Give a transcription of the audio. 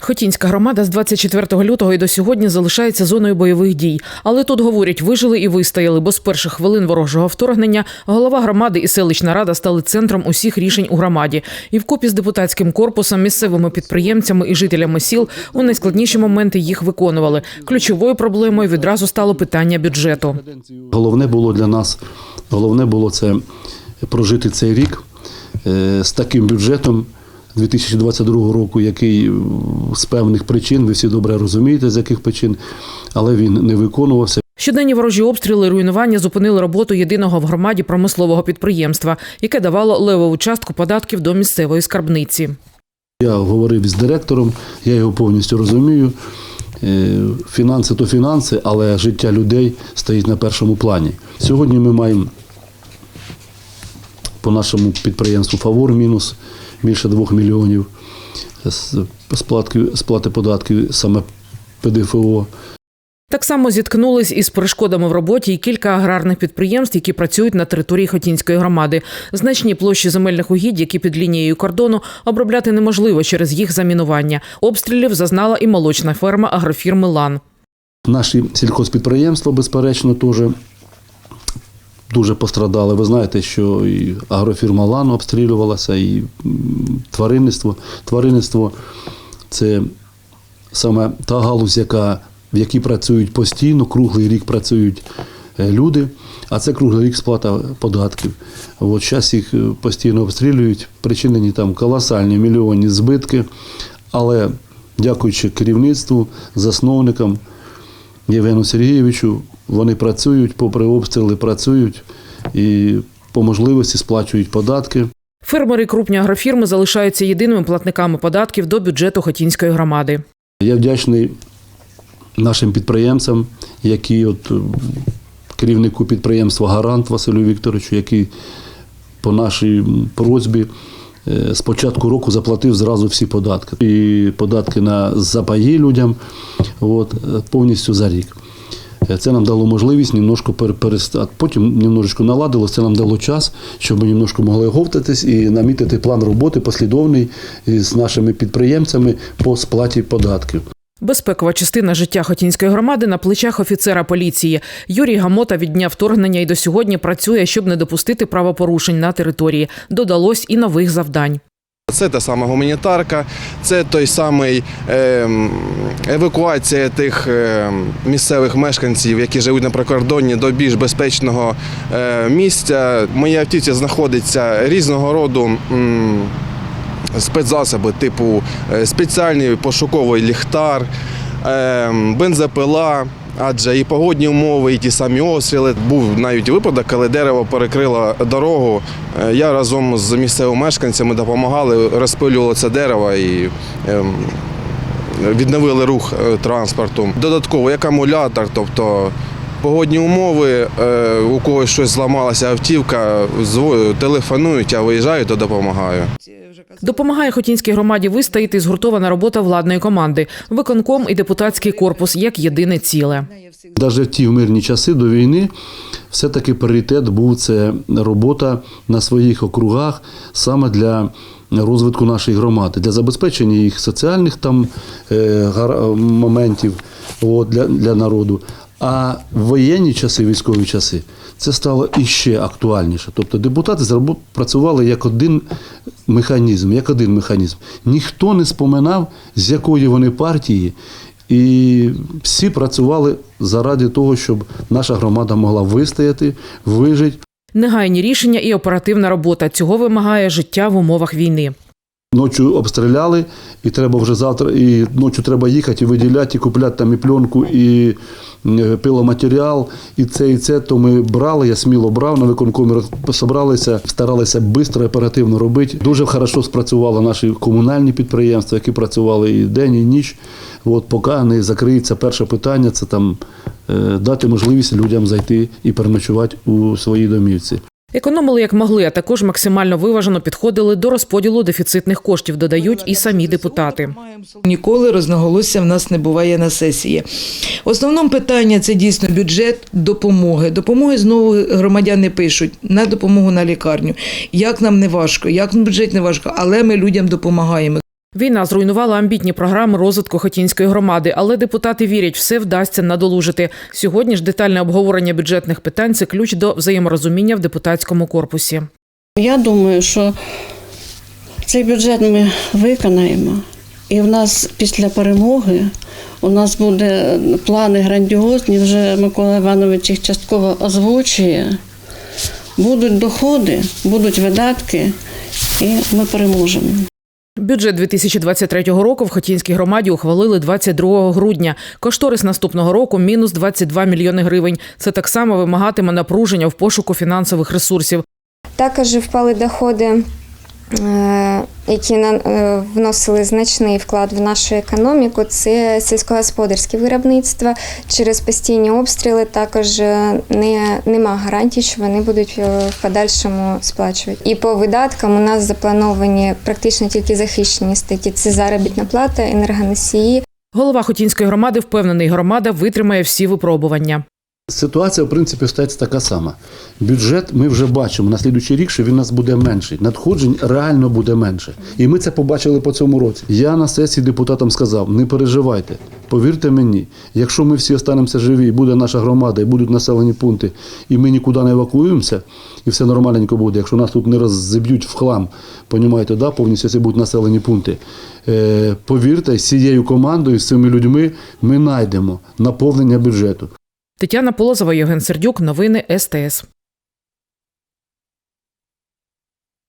Хотінська громада з 24 лютого і до сьогодні залишається зоною бойових дій. Але тут говорять, вижили і вистояли, бо з перших хвилин ворожого вторгнення голова громади і селищна рада стали центром усіх рішень у громаді. І вкупі з депутатським корпусом, місцевими підприємцями і жителями сіл у найскладніші моменти їх виконували. Ключовою проблемою відразу стало питання бюджету. Головне було для нас, головне було це прожити цей рік е, з таким бюджетом 2022 року, який е, з певних причин, ви всі добре розумієте, з яких причин, але він не виконувався. Щоденні ворожі обстріли руйнування зупинили роботу єдиного в громаді промислового підприємства, яке давало левову частку податків до місцевої скарбниці. Я говорив із директором, я його повністю розумію. Е, Фінанси то фінанси, але життя людей стоїть на першому плані. Сьогодні ми маємо по нашому підприємству Фавор мінус більше 2 мільйонів сплати податків саме ПДФО. Так само зіткнулись із перешкодами в роботі і кілька аграрних підприємств, які працюють на території Хотінської громади. Значні площі земельних угідь, які під лінією кордону, обробляти неможливо через їх замінування. Обстрілів зазнала і молочна ферма агрофірми Лан. Наші сільхозпідприємства, безперечно, теж дуже пострадали. Ви знаєте, що і агрофірма Лан обстрілювалася, і тваринництво. Тваринництво це саме та галузь, яка, в якій працюють постійно, круглий рік працюють е, люди, а це круглий рік сплата податків. От зараз їх е, постійно обстрілюють, причинені там колосальні мільйонні збитки, але дякуючи керівництву, засновникам, Євгену Сергійовичу. Вони працюють, попри обстріли, працюють і по можливості сплачують податки. Фермери крупні агрофірми залишаються єдиними платниками податків до бюджету Хотінської громади. Я вдячний нашим підприємцям, які от керівнику підприємства Гарант Василю Вікторовичу, який по нашій просьбі е, з початку року заплатив зразу всі податки. І податки на запаї людям от, е, повністю за рік. Це нам дало можливість немножко пер- перестати. Потім немножечко наладилось, це нам дало час, щоб ми немножко могли говтатись і намітити план роботи послідовний з нашими підприємцями по сплаті податків. Безпекова частина життя Хотінської громади на плечах офіцера поліції. Юрій Гамота від дня вторгнення і до сьогодні працює, щоб не допустити правопорушень на території. Додалось і нових завдань. Це та сама гуманітарка, це той самий ем, евакуація тих ем, місцевих мешканців, які живуть на прикордонні до більш безпечного е, місця. Моїй автівці знаходиться різного роду. Спецзасоби, типу е, спеціальний пошуковий ліхтар, ем, бензопила, адже і погодні умови, і ті самі обстріли. Був навіть випадок, коли дерево перекрило дорогу. Е, Я разом з місцевими мешканцями допомагали, розпилювали це дерево і ем, відновили рух е, транспорту. Додатково як акумулятор, тобто погодні умови, е, у когось щось зламалася автівка, телефонують, я виїжджаю, то допомагаю. Допомагає Хотінській громаді вистояти згуртована робота владної команди, виконком і депутатський корпус як єдине ціле. Навіть в ті в мирні часи до війни все-таки пріоритет був це робота на своїх округах саме для розвитку нашої громади, для забезпечення їх соціальних там е, моментів от, для, для народу. А в воєнні часи, військові часи, це стало іще актуальніше. Тобто депутати працювали як один механізм, як один механізм. Ніхто не споминав, з якої вони партії, і всі працювали заради того, щоб наша громада могла вистояти, вижити. Негайні рішення і оперативна робота. Цього вимагає життя в умовах війни. Ночі обстріляли, і треба вже завтра, і ночі треба їхати, і виділяти, і купляти там і пленку, і е, пиломатеріал, і це, і це. То ми брали, я сміло брав на виконкомі, собралися, старалися швидко, оперативно робити. Дуже хорошо спрацювали наші комунальні підприємства, які працювали і день, і ніч. От поки не закриється перше питання, це там е, дати можливість людям зайти і переночувати у своїй домівці. Економили як могли, а також максимально виважено підходили до розподілу дефіцитних коштів, додають і самі депутати. Ніколи розноголосся в нас не буває на сесії. Основному питання це дійсно бюджет допомоги. Допомоги знову громадяни пишуть на допомогу на лікарню. Як нам не важко, як бюджет не важко, але ми людям допомагаємо. Війна зруйнувала амбітні програми розвитку Хотінської громади, але депутати вірять, все вдасться надолужити. Сьогодні ж детальне обговорення бюджетних питань це ключ до взаєморозуміння в депутатському корпусі. Я думаю, що цей бюджет ми виконаємо, і в нас після перемоги у нас буде плани грандіозні. Вже Микола Іванович їх частково озвучує. Будуть доходи, будуть видатки, і ми переможемо. Бюджет 2023 року в Хотінській громаді ухвалили 22 грудня. Кошторис наступного року мінус 22 мільйони гривень. Це так само вимагатиме напруження в пошуку фінансових ресурсів. Також впали доходи, які на- е, вносили значний вклад в нашу економіку. Це сільськогосподарське виробництво. Через постійні обстріли також е, не, нема гарантій, що вони будуть е, в подальшому сплачувати. І по видаткам у нас заплановані практично тільки захищені статті. Це заробітна плата, енергоносії, Голова Хотінської громади впевнений, громада витримає всі випробування. Ситуація, в принципі, стається така сама. Бюджет ми вже бачимо на слідуючий рік, що він у нас буде менший. Надходжень реально буде менше. І ми це побачили по цьому році. Я на сесії депутатам сказав: не переживайте, повірте мені, якщо ми всі останемося живі, і буде наша громада, і будуть населені пункти, і ми нікуди не евакуюємося, і все нормальненько буде. Якщо нас тут не роззиб'ють в хлам, понімаєте, да, повністю це будуть населені пункти. Е, повірте, з цією командою, з цими людьми ми знайдемо наповнення бюджету. Тетяна Полозова, Євген Сердюк. Новини СТС.